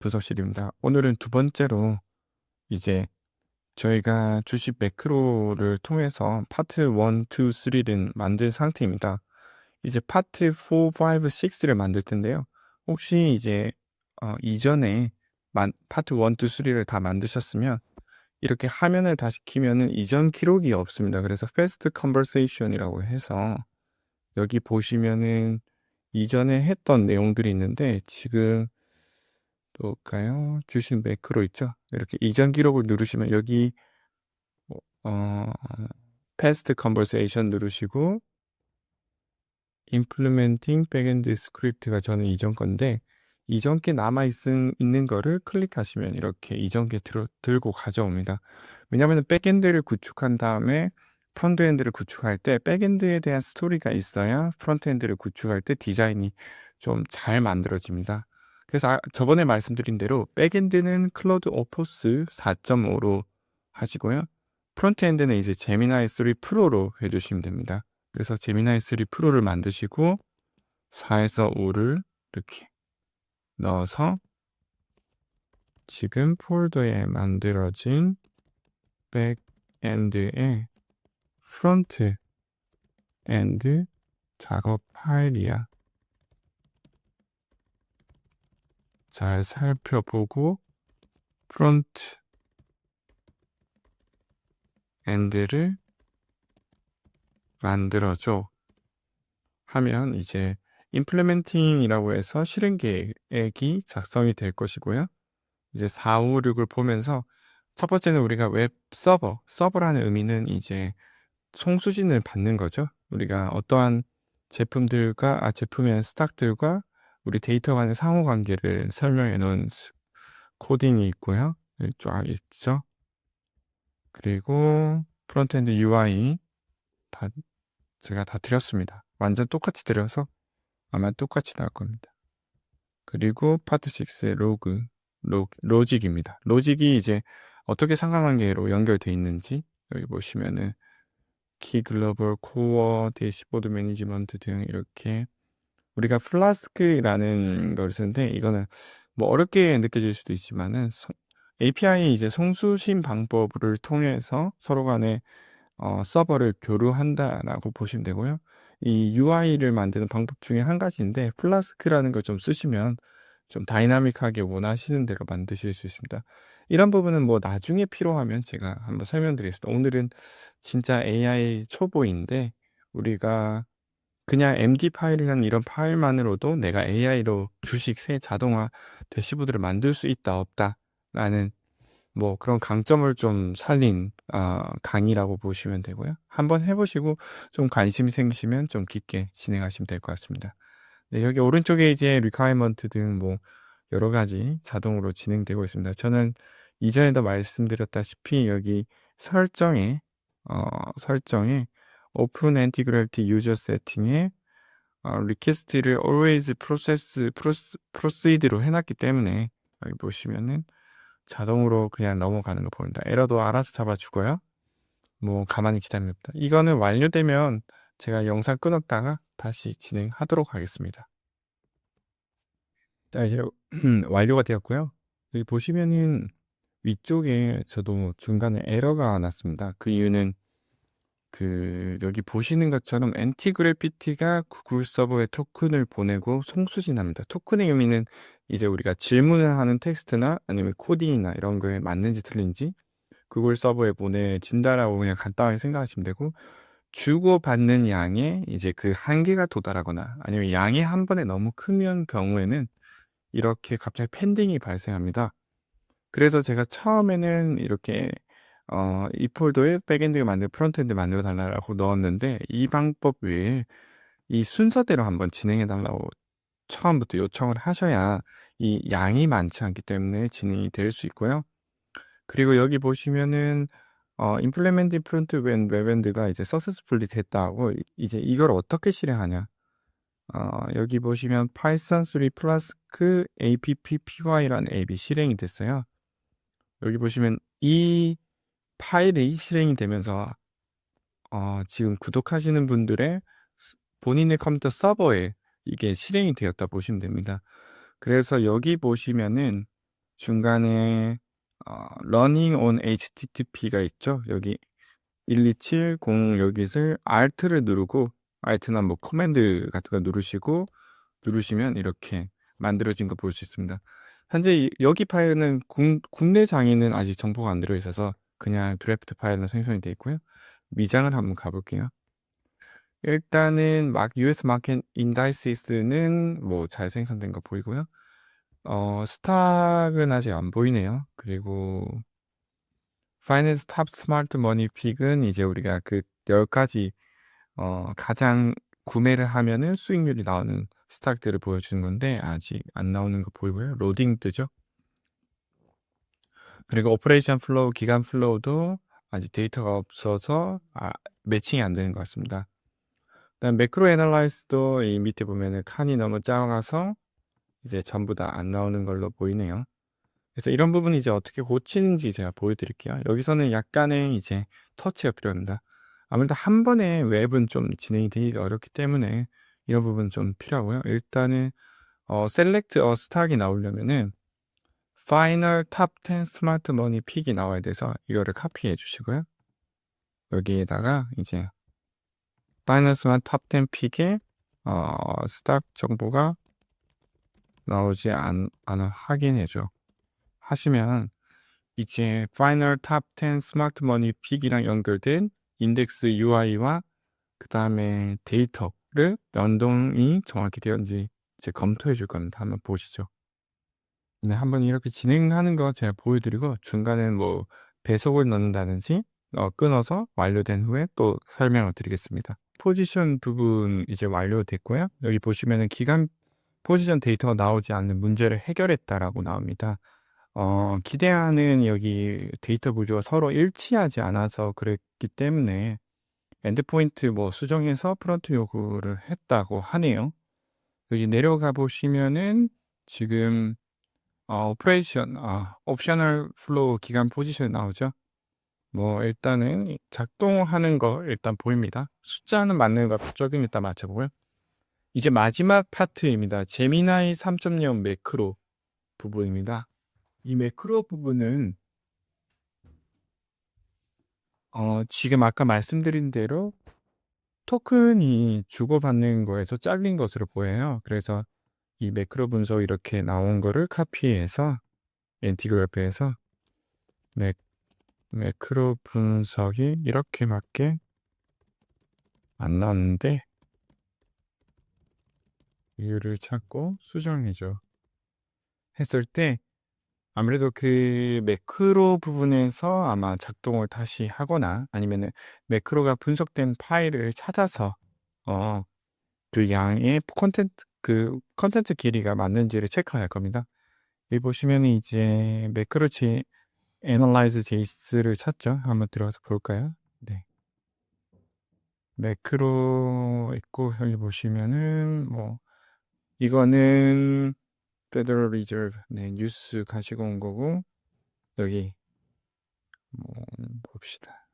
부서실입니다. 오늘은 두 번째로 이제 저희가 주식 매크로를 통해서 파트 1, 2, 3를 만든 상태입니다. 이제 파트 4, 5, 6를 만들 텐데요. 혹시 이제 어, 이전에 만, 파트 1, 2, 3를 다 만드셨으면 이렇게 화면을 다시 키면은 이전 기록이 없습니다. 그래서 fast conversation이라고 해서 여기 보시면은 이전에 했던 내용들이 있는데 지금 볼까요? 주신 매크로 있죠? 이렇게 이전 기록을 누르시면 여기 어, past conversation 누르시고 implementing backend script가 저는 이전 건데 이전 게 남아 있는 거를 클릭하시면 이렇게 이전 게 들, 들고 가져옵니다. 왜냐하면 백엔드를 구축한 다음에 프론트엔드를 구축할 때 백엔드에 대한 스토리가 있어야 프론트엔드를 구축할 때 디자인이 좀 잘 만들어집니다. 그래서 아, 저번에 말씀드린 대로 백엔드는 클로드 오포스 4.5로 하시고요. 프론트엔드는 이제 제미나이 3 프로로 해주시면 됩니다. 그래서 제미나이 3 프로를 만드시고 4에서 5를 이렇게 넣어서 지금 폴더에 만들어진 백엔드의 프론트 엔드 작업 파일이야. 잘 살펴보고 프론트 엔드를 만들어줘 하면 이제 임플레멘팅이라고 해서 실행 계획이 작성이 될 것이고요. 이제 4, 5, 6을 보면서 첫 번째는 우리가 웹 서버, 서버라는 의미는 이제 송수진을 받는 거죠. 우리가 어떠한 제품들과 아 제품의 스탁들과 우리 데이터 간의 상호 관계를 설명해 놓은 코딩이 있고요. 쫙 있죠. 그리고 프론트엔드 UI 다 제가 다 드렸습니다. 완전 똑같이 드려서 아마 똑같이 나올 겁니다. 그리고 파트 6의 로그, 로, 로직입니다. 로직이 이제 어떻게 상관관계로 연결돼 있는지 여기 보시면은 키 글로벌 코어 대시보드 매니지먼트 등 이렇게 우리가 플라스크라는 걸 쓰는데 이거는 뭐 어렵게 느껴질 수도 있지만은 API 이제 송수신 방법을 통해서 서로 간에 어, 서버를 교류한다라고 보시면 되고요. 이 UI를 만드는 방법 중에 한 가지인데 플라스크라는 걸 좀 쓰시면 좀 다이나믹하게 원하시는 대로 만드실 수 있습니다. 이런 부분은 뭐 나중에 필요하면 제가 한번 설명드리겠습니다. 오늘은 진짜 AI 초보인데 우리가 그냥 MD 파일이라는 이런 파일만으로도 내가 AI로 주식 새 자동화 대시보드를 만들 수 있다 없다 라는 뭐 그런 강점을 좀 살린 어, 강의라고 보시면 되고요. 한번 해보시고 좀 관심이 생기시면 좀 깊게 진행하시면 될 것 같습니다. 네, 여기 오른쪽에 이제 requirement 등뭐 여러 가지 자동으로 진행되고 있습니다. 저는 이전에도 말씀드렸다시피 여기 설정에 어, 설정에 오픈 엔티그랄티 유저 세팅에 어, 리퀘스트를 always process proceed로 해놨기 때문에 여기 보시면은 자동으로 그냥 넘어가는 거 보입니다. 에러도 알아서 잡아주고요. 뭐 가만히 기다립니다. 이거는 완료되면 제가 영상 끊었다가 다시 진행하도록 하겠습니다. 자 이제 완료가 되었고요. 여기 보시면은 위쪽에 저도 중간에 에러가 났습니다. 그 이유는 그 여기 보시는 것처럼 엔티그래피티가 구글 서버에 토큰을 보내고 송수진합니다. 토큰의 의미는 이제 우리가 질문을 하는 텍스트나 아니면 코딩이나 이런 거에 맞는지 틀린지 구글 서버에 보내진다라고 그냥 간단하게 생각하시면 되고 주고받는 양에 이제 그 한계가 도달하거나 아니면 양이 한 번에 너무 크면 경우에는 이렇게 갑자기 팬딩이 발생합니다. 그래서 제가 처음에는 이렇게 어, 이 폴더에 백엔드 만들 프론트엔드 만들어 달라고 넣었는데 이 방법 외에 이 순서대로 한번 진행해 달라고 처음부터 요청을 하셔야 이 양이 많지 않기 때문에 진행이 될 수 있고요. 그리고 여기 보시면은 어, implement front end 웹엔드가 이제 successfully 됐다고 이제 이걸 어떻게 실행하냐. 어, 여기 보시면 python 3 플러스 그 appy라는 앱이 실행이 됐어요. 여기 보시면 이 파일이 실행이 되면서 어, 지금 구독하시는 분들의 본인의 컴퓨터 서버에 이게 실행이 되었다 보시면 됩니다. 그래서 여기 보시면은 중간에 어, running on HTTP가 있죠. 여기 1270 여기를 Alt를 누르고 Alt나 뭐 커맨드 같은 거 누르시고 누르시면 이렇게 만들어진 거 볼 수 있습니다. 현재 이- 여기 파일은 국, 국내 장에는 아직 정보가 안 들어있어서 그냥 드래프트 파일로 생성이 되어 있고요. 미장을 한번 가볼게요. 일단은 막 US 마켓 인다이시스는 뭐 잘 생성된 거 보이고요. 어, 스탁은 아직 안 보이네요. 그리고 파이낸스 탑 스마트 머니 픽은 이제 우리가 그 10가지 어, 가장 구매를 하면은 수익률이 나오는 스탁들을 보여주는 건데 아직 안 나오는 거 보이고요. 로딩 뜨죠. 그리고 오퍼레이션 플로우, 기간 플로우도 아직 데이터가 없어서 아, 매칭이 안 되는 것 같습니다. 그다음 매크로 애널라이스도 이 밑에 보면은 칸이 너무 작아서 이제 전부 다 안 나오는 걸로 보이네요. 그래서 이런 부분 이제 어떻게 고치는지 제가 보여드릴게요. 여기서는 약간의 이제 터치가 필요합니다. 아무래도 한 번에 웹은 좀 진행이 되기 어렵기 때문에 이런 부분 좀 필요하고요. 일단은 어, select a stack이 나오려면은 final top 10 스마트 머니 픽이 나와야 돼서 이거를 카피해 주시고요. 여기에다가 이제 final 스마트 top 10 픽에 어, 스탁 정보가 나오지 않, 않아 확인해줘. 하시면 이제 파이널 탑10 스마트 머니 픽이랑 연결된 인덱스 UI와 그 다음에 데이터를 연동이 정확히 되었는지 이제 검토해 줄 겁니다. 한번 보시죠. 네, 한번 이렇게 진행하는 거 제가 보여드리고 중간에 뭐 배속을 넣는다든지 어, 끊어서 완료된 후에 또 설명을 드리겠습니다. 포지션 부분 이제 완료됐고요. 여기 보시면은 기간 포지션 데이터가 나오지 않는 문제를 해결했다라고 나옵니다. 어, 기대하는 여기 데이터 구조가 서로 일치하지 않아서 그랬기 때문에 엔드포인트 뭐 수정해서 프론트 요구를 했다고 하네요. 여기 내려가 보시면은 지금 어, 오퍼레이션, 아, 옵셔널 플로우 기간 포지션 나오죠. 뭐 일단은 작동하는 거 일단 보입니다. 숫자는 맞는 거 조금 이따 맞춰보고요. 이제 마지막 파트입니다. 제미나이 3.0 매크로 부분입니다. 이 매크로 부분은 어, 지금 아까 말씀드린 대로 토큰이 주고받는 거에서 잘린 것으로 보여요. 그래서 이 매크로 분석 이렇게 나온 거를 카피해서 인티그래프에서 매, 매크로 분석이 이렇게 맞게 안 나왔는데 이유를 찾고 수정해줘 했을 때 아무래도 그 매크로 부분에서 아마 작동을 다시 하거나 아니면은 매크로가 분석된 파일을 찾아서 어, 그 양의 콘텐츠 그 컨텐츠 길이가 맞는지를 체크할 겁니다. 여기 보시면 이제 매크로치 애널라이즈 제이스를 찾죠. 한번 들어가서 볼까요? 네. 매크로 있고 여기 보시면은 뭐 이거는 Federal Reserve 네 뉴스 가지고 온 거고 여기 뭐 봅시다.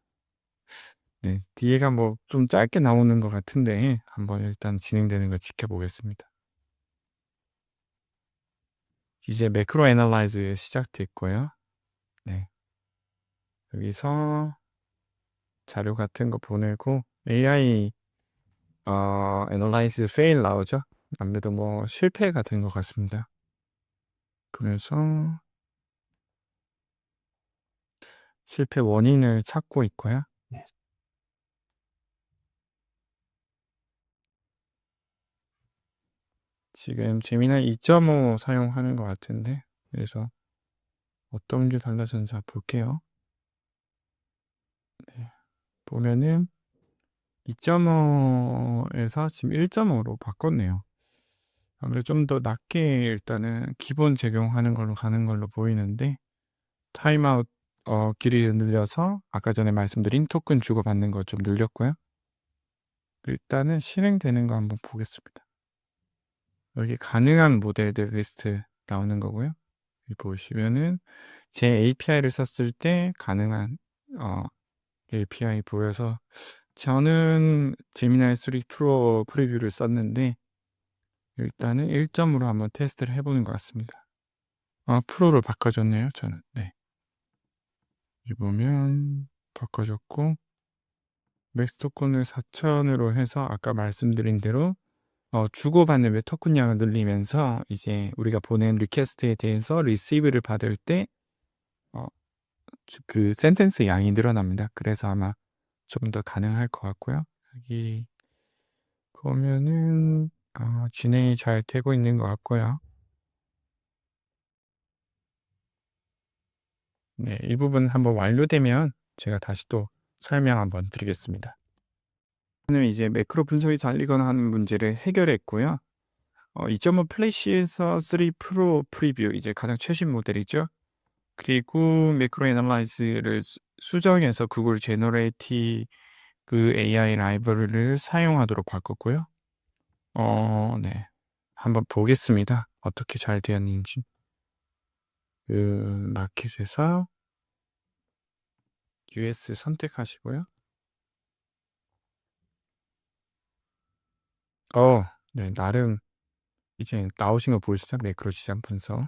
네 뒤에가 뭐 좀 짧게 나오는 것 같은데 한번 일단 진행되는 걸 지켜보겠습니다. 이제 매크로 애널라이즈 시작됐고요. 네 여기서 자료 같은 거 보내고 AI 어 애널라이즈 페일 나오죠. 아무래도 뭐 실패가 된 것 같습니다. 그래서 실패 원인을 찾고 있고요. 지금 제미나이 2.5 사용하는 것 같은데 그래서 어떤 게 달라졌는지 볼게요. 네. 보면은 2.5에서 지금 1.5로 바꿨네요. 아무래도 좀 더 낮게 일단은 기본 적용하는 걸로 가는 걸로 보이는데 타임아웃 어, 길이를 늘려서 아까 전에 말씀드린 토큰 주고받는 거 좀 늘렸고요. 일단은 실행되는 거 한번 보겠습니다. 여기 가능한 모델들 리스트 나오는 거고요. 보시면은 제 API를 썼을 때 가능한 어, API 보여서 저는 제미나이 3 프로 프리뷰를 썼는데 일단은 1점으로 한번 테스트를 해보는 것 같습니다. 아 프로로 바꿔줬네요 저는. 네. 여기 보면 바꿔줬고 맥스 토큰을 4,000으로 해서 아까 말씀드린 대로 어 주고받는 웹 토큰량을 늘리면서 이제 우리가 보낸 리퀘스트에 대해서 리시브를 받을 때어주그 센텐스 양이 늘어납니다. 그래서 아마 조금 더 가능할 것 같고요. 여기 보면은 아 진행이 잘 되고 있는 것 같고요. 네. 이 부분 한번 완료되면 제가 다시 또 설명 한번 드리겠습니다. 저는 이제 매크로 분석이 잘리거나 하는 문제를 해결했고요. 어 2.5 플래시에서 3 프로 프리뷰 이제 가장 최신 모델이죠. 그리고 매크로 애널라이즈를 수 수정해서 구글 제너레이티브 AI 라이브러리를 사용하도록 바꿨고요. 어 네. 한번 보겠습니다. 어떻게 잘 되었는지. 그 마켓에서 US 선택하시고요. 어 네. 나름 이제 나오신 거 보이시죠? 매크로 시장 분석.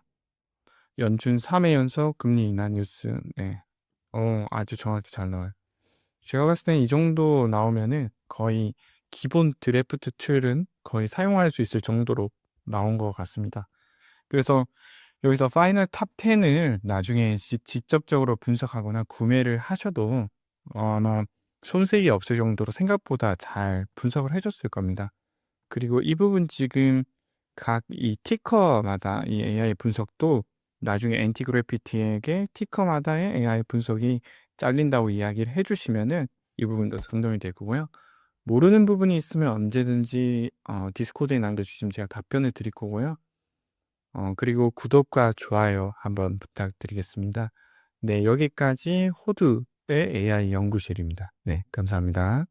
연준 3회 연속 금리 인하 뉴스. 네. 어 아주 정확히 잘 나와요. 제가 봤을 땐 이 정도 나오면은 거의 기본 드래프트 툴은 거의 사용할 수 있을 정도로 나온 것 같습니다. 그래서 여기서 파이널 탑 10을 나중에 지 직접적으로 분석하거나 구매를 하셔도 어 아마 손색이 없을 정도로 생각보다 잘 분석을 해 줬을 겁니다. 그리고 이 부분 지금 각 이 티커마다 이 AI 분석도 나중에 엔티그래피티에게 티커마다의 AI 분석이 잘린다고 이야기를 해 주시면은 이 부분도 성동이 되고요. 모르는 부분이 있으면 언제든지 어 디스코드에 남겨 주시면 제가 답변을 드릴 거고요. 어 그리고 구독과 좋아요 한번 부탁드리겠습니다. 네. 여기까지 호두의 AI 연구실입니다. 네. 감사합니다.